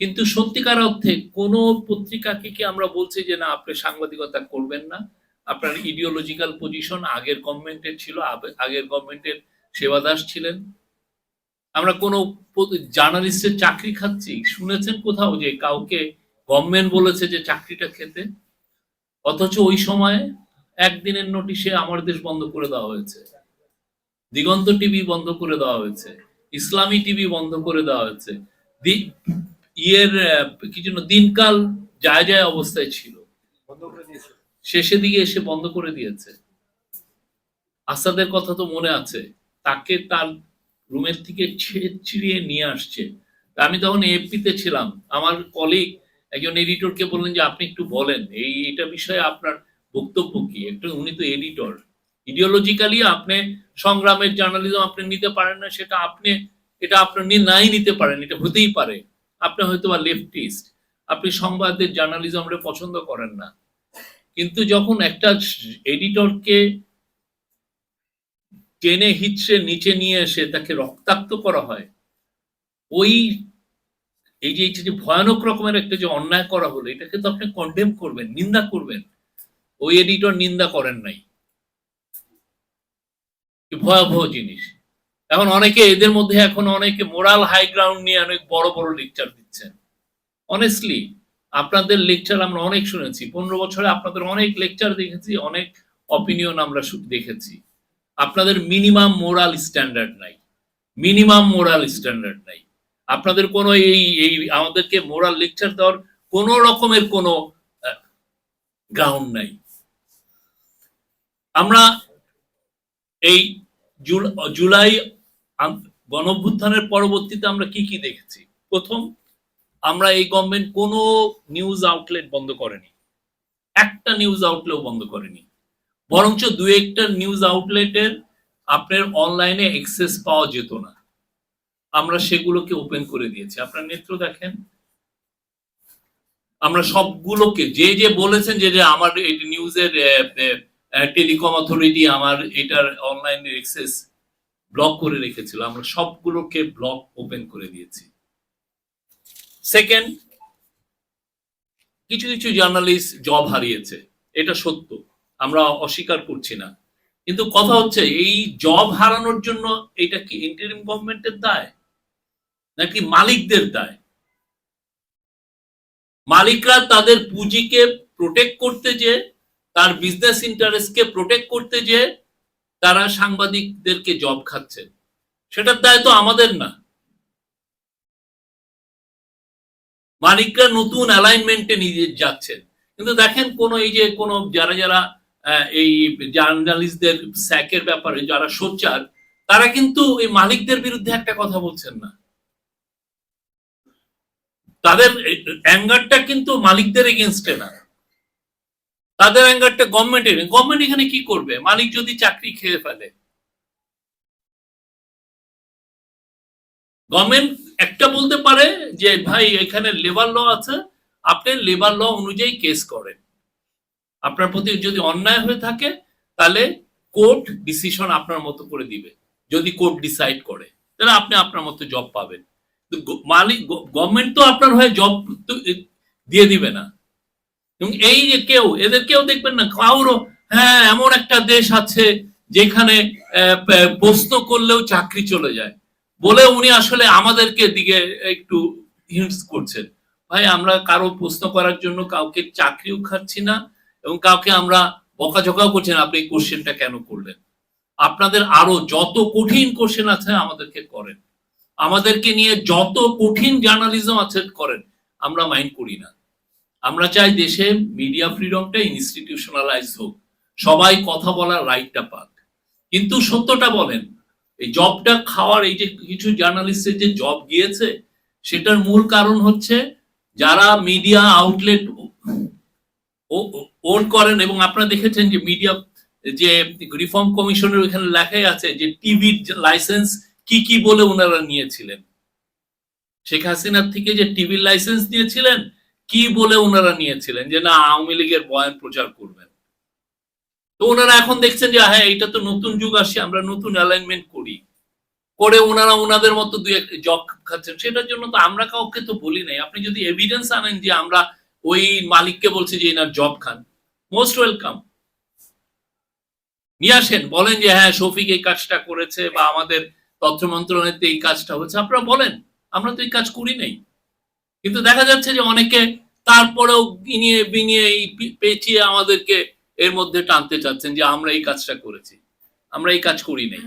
কিন্তু সত্যিকার অর্থে কোনো পত্রিকাকে কি আমরা বলছি যে না, আপনি সাংবাদিকতা করবেন না? আপনার ইডিওলজিক্যাল পজিশন আগের গভর্নমেন্টের ছিল আগের গভর্নমেন্টের সেবাদাস ছিলেন। আমরা কোনো জার্নালিস্টের চাকরি খাচ্ছি। শুনেছেন কোথাও যে কাউকে গভর্নমেন্ট বলেছে যে চাকরিটা খেতে? অথচ ওই সময়ে একদিনের নোটিশে আমার দেশ বন্ধ করে দেওয়া হয়েছে। দিগন্ত টিভি বন্ধ করে দেওয়া হয়েছে। ইসলামী টিভি বন্ধ করে দেওয়া হয়েছে। ইয়ের কি যেন দিনকাল যায় যায় অবস্থায় ছিল। শেষের দিকে এসে বন্ধ করে দিয়েছে। আসাদের কথা তো মনে আছে। তাকে তার রুমের থেকে ছে- চিড়িয়ে নিয়ে আসছে। আমি তখন এফপিতে ছিলাম। আমার কলিগ একজন এডিটরকে বললেন যে আপনি একটু বলেন এই এটা বিষয়ে আপনার বক্তব্য কি? একটু উনি তো এডিটর ইডিওলজিক্যালি আপনি সংগ্রামের জার্নালিজম আপনি নিতে পারেন না সেটা আপনি এটা আপনার নি- নাই নিতে পারেন এটা হতেই পারে। আপনি হয়তো বা লেফটিস্ট আপনি সংবাদের জার্নালিজমটা পছন্দ করেন না। কিন্তু যখন একটা এডিটরকে টেনে হিচড়ে নিচে নিয়ে এসে তাকে রক্তাক্ত করা হয়, ওই এই যে যে ভয়ানক রকমের একটা যে অন্যায় করা হলো, এটাকে তো আপনি কন্ডেম করবেন, নিন্দা করবেন। ওই এডিটর নিন্দা করেন নাই। ভয়াবহ জিনিস। এখন অনেকে এদের মধ্যে এখন অনেকে মোরাল হাই গ্রাউন্ড নিয়ে অনেক বড় বড় লেকচার দিচ্ছেন। অনেস্টলি আপনাদের লেকচার আমরা অনেক শুনেছি। পনেরো বছরে আপনাদের অনেক লেকচার দেখেছি, অনেক অপিনিয়ন আমরা দেখেছি। আপনাদের মিনিমাম মোরাল স্ট্যান্ডার্ড নাই। মিনিমাম মোরাল স্ট্যান্ডার্ড নাই। আপনাদের কোনো এই এই আমাদেরকে মোরাল লেকচার দেওয়ার কোনো রকমের কোনো গ্রাউন্ড নাই। আমরা এই জুলাই গণভ্যুত্থানের পরবর্তীতে আমরা কি কি দেখেছি? প্রথম, আমরা এই গভর্নমেন্ট কোনো নিউজ আউটলেট বন্ধ করেনি। একটা নিউজ আউটলেট বন্ধ করেনি। বরঞ্চ দু একটা নিউজ আউটলেটের আপনার অনলাইনে এক্সেস পাওয়া যেত না। আমরা সেগুলোকে ওপেন করে দিয়েছি। আপনার নেত্র দেখেন। আমরা সবগুলোকে, যে যে বলেছেন যে যে আমার নিউজের টেলিকম অথরিটি আমার এটার অনলাইন এক্সেস ব্লক করে রেখেছিল। আমরা সবগুলোকে ব্লক ওপেন করে দিয়েছি। সেকেন্ড কিছু কিছু জার্নালিস্ট জব হারিয়েছে। এটা সত্য। আমরা অস্বীকার করছি না। কিন্তু কথা হচ্ছে, এই জব হারানোর জন্য এটা কি ইন্টারিম গভর্নমেন্টের দায়? নাকি মালিকদের দায়? মালিকরা তাদের পুঁজিকে প্রোটেক্ট করতে যে তার বিজনেস ইন্টারেস্টকে প্রোটেক্ট করতে যে তারা সাংবাদিকদেরকে জব খাচ্ছে। সেটার দায় তো আমাদের না। মালিকরা নতুন অ্যালাইনমেন্টে নিয়ে যাচ্ছেন। কিন্তু দেখেন কোন এই যে কোন যারা যারা এই জার্নালিস্টদের স্যাকের ব্যাপারে যারা সোচ্চার, তারা কিন্তু এই মালিকদের বিরুদ্ধে একটা কথা বলছেন না। তাদের অ্যাঙ্গারটা কিন্তু মালিকদের এগেনস্টে না। তাদের অ্যাঙ্গারটা গভর্নমেন্টের গভর্নমেন্ট এখানে কি করবে? মালিক যদি চাকরি খেয়ে ফেলে। গভর্নমেন্ট একটা বলতে পারে যে, ভাই, এখানে লেবার ল আছে। আপনি লেবার ল অনুযায়ী কেস করেন। আপনার প্রতি যদি অন্যায় হয়ে থাকে, তাহলে কোর্ট ডিসিশন আপনার মতো করে দিবে। যদি কোর্ট ডিসাইড করে, তাহলে আপনি আপনার মতো জব পাবেন। মালিক গভর্নমেন্ট তো আপনার হয়ে জব দিয়ে দিবে না। এবং এই যে কেউ এদের কেউ দেখবেন না, কারও হ্যাঁ এমন একটা দেশ আছে যেখানে প্রশ্ন করলেও চাকরি চলে যায়। বলে উনি আসলে আমাদেরকে দিকে একটু হিন্টস করছেন। ভাই, আমরা কারও প্রশ্ন করার জন্য কাউকে চাকরিও খাচ্ছি না এবং কাউকে আমরা বকাঝকাও করছি না, আপনি এই কোশ্চেনটা কেন করলেন? আপনাদের আরও যত কঠিন কোশ্চেন আছে আমাদেরকে করেন। আমাদেরকে নিয়ে যত কঠিন জার্নালিজম আছে করেন, আমরা মাইন্ড করি না। আমরা চাই দেশে মিডিয়া ফ্রিডমটা ইনস্টিটিউশনালাইজ হোক। সবাই কথা বলার রাইটটা পাক। কিন্তু সত্যটা বলেন, এই জবটা খাওয়ার এই যে কিছু জার্নালিস্টের যে জব গিয়েছে, সেটার মূল কারণ হচ্ছে যারা মিডিয়া আউটলেট ওন করেন এবং আপনারা দেখেছেন যে মিডিয়া যে রিফর্ম কমিশনের ওইখানে লেখাই আছে যে টিভির লাইসেন্স কি কি বলে ওনারা নিয়েছিলেন। শেখ হাসিনার থেকে যে টিভির লাইসেন্স নিয়েছিলেন কি বলে ওনারা নিয়েছিলেন যে, না, আওয়ামী লীগের বয়ান প্রচার করবেন তো ওনারা এখন দেখছেন যে হ্যাঁ এটা তো নতুন যুগ আসছে আমরা নতুন অ্যালাইনমেন্ট করি। করে ওনারা ওনাদের মতো দুই এক জব খাচ্ছেন। সেটার জন্য তো আমরা কাউকে তো বলি নাই। আপনি যদি এভিডেন্স আনেন যে আমরা ওই মালিককে বলছি যে এনার জব খান মোস্ট ওয়েলকাম নিয়ে আসেন, বলেন যে হ্যাঁ শফিক এই কাজটা করেছে বা আমাদের তথ্য মন্ত্রণালয়তে এই কাজটা হচ্ছে আপনারা বলেন, আমরা তো এই কাজ করি নাই। কিন্তু দেখা যাচ্ছে যে অনেকে তারপরেও বিনিয়ে বিনিয়ে এই পেঁচিয়ে আমাদেরকে এর মধ্যে টানতে চাচ্ছেন যে আমরা এই কাজটা করেছি, আমরা এই কাজ করি নাই।